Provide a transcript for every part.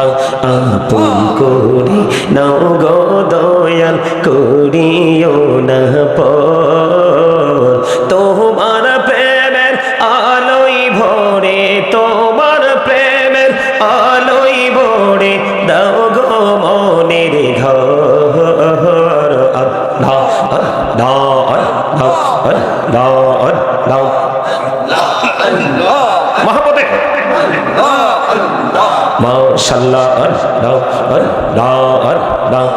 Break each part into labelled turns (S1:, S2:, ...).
S1: আপন করে নাও গো দয়াল করিও না পর তোমার প্রেমের আলোই ভরে তোমার প্রেমের আলোই ভরে দাও গো মনের ঘর দাও দাও দাও দাও দাও মহাপতে দাও দাও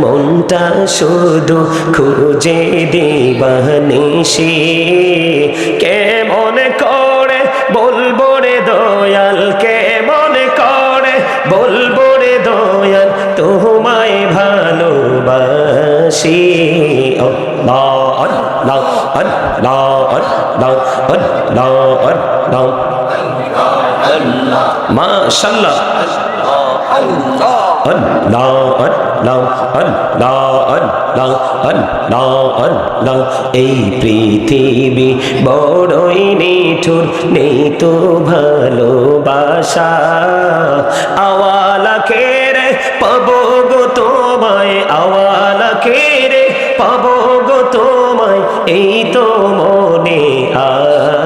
S1: মনটা শুধু খুঁজে দিবানিসি কেমন করে বলব রে দয়াল মাশাল্লাহ। এই পৃথিবী বড়ই নিঠুর নেই তো ভালোবাসা। আওয়ালাকে রে পাবো গো তো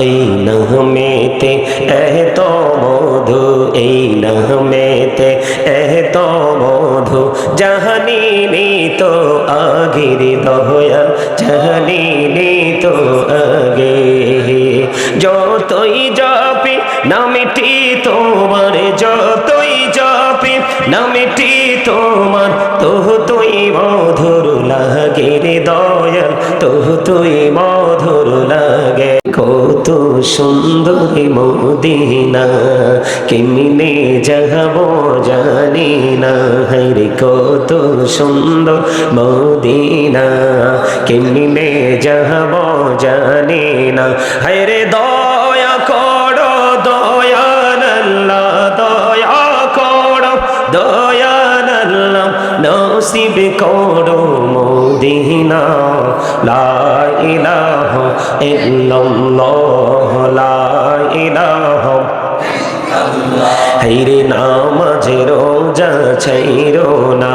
S1: এই নহমেতে এত মধু এই নহমেতে এত মধু জাহানি তো আগের দয়াল জাহানি তো আগে যতই যাপি নামিটি তোমার যতই যাপি নামিটি তোমার তোহ তুই মধুর লাগে রে দয়াল তোহ তুই মধুর লাগে। কত সুন্দর মদিনা, কেমনে যাব জানি না। হরে কত সুন্দর মদিনা, কেমনে যাব জানি না। হরে দয়া নসিব করো মদিনা, লা ইলাহা ইল্লাল্লাহ, লা ইলাহা হাইরে নামাজে রোজা ছাইরো না,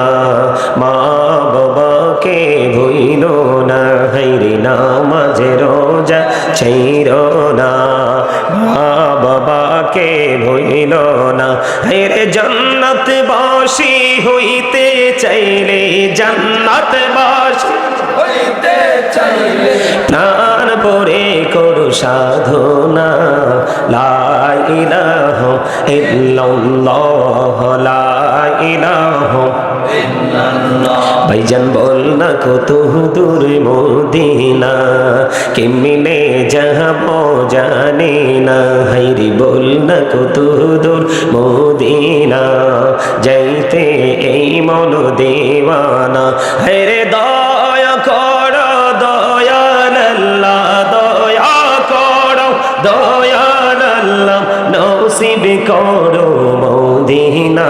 S1: মা বাবাকে ভইল না, হাইরে নামাজে রোজা ছাইরো না। বাবাকে ভুইল না। হের জন্নত বাসি হইতে চাইলে জন্নত বাসি
S2: হইতে চাইলে
S1: প্রাণ পরে করু সাধনা। লাইলাহ ইল্লাল্লাহ, লা ইলাহা ভাইজান বল না কত দূর মদিনা, কেমনে যাব জানি না হাইরি বল না কত দূর মদিনা, যাইতে এই মন দেওয়ানা। হাইরে দয়া কর দয়াল আল্লাহ দয়া কর দয়াল আল্লাহ নসিব করো মদিনা।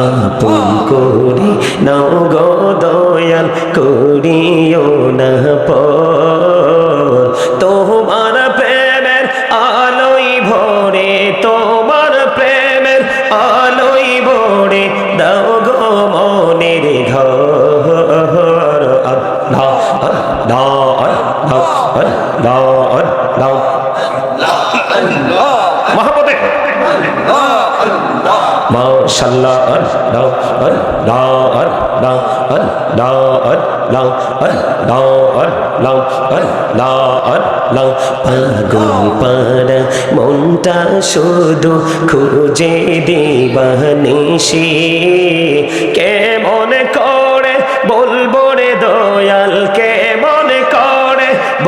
S1: আপন করি নাও গো দয়াল করিও না পর তোহ মনটা শুধু খুঁজে দিবানিসি কেমন করে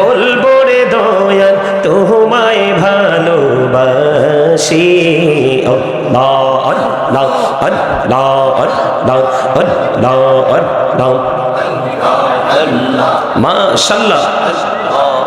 S1: বলব রে দয়াল তোমায় ভালোবাসি। মাশাল্লাহ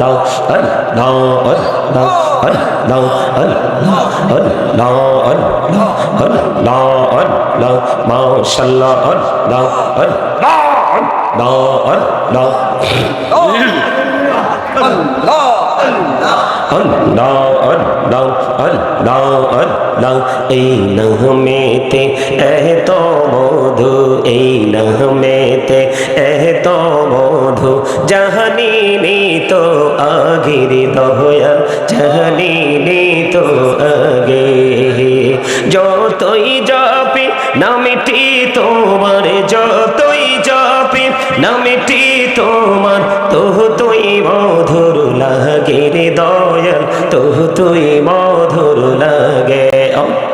S1: দাও আল দাও আল দাও আল দাও আল আল দাও আল আল দাও আল দাও মাশাআল্লাহ আল দাও আল দাও আল দাও আল্লাহ আল্লাহ আল্লাহ আল্লাহ আল্লাহ আল্লাহ এই নহমেতে এত মধু এই নহমেতে এত জাহানি তো আগির দয়াল জাহানি তো আগে। যতই যাপি নামিটি তোমার, যতই যাপি নামিটি তোমার তোহ তুই মধুর লাগে রে দয়াল তোহ তুই মধুর লাগে।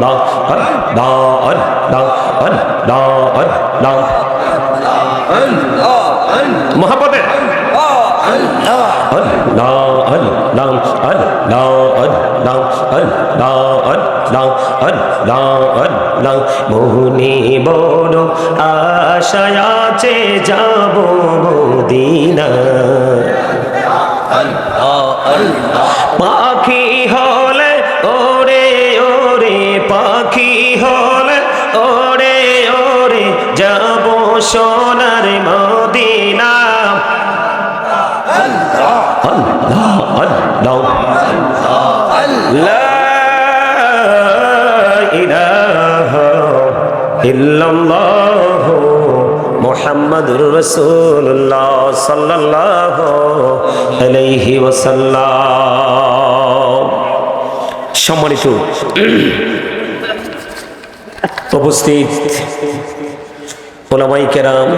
S1: লা আর লা আর লা আর লা আর লা মহাপতের মোহনে বড় আশায় আছে যাব দিনা পাখি হয় ওরে পাখি হলে, ওরে ওরে, যাব সোনার মদিনা। আল্লাহ আল্লাহ। লা ইলাহা ইল্লাল্লাহ সাল্লাল্লাহু আলাইহি ওয়াসাল্লাম। সম্মানিত উপস্থিত ওলামাই কেরাম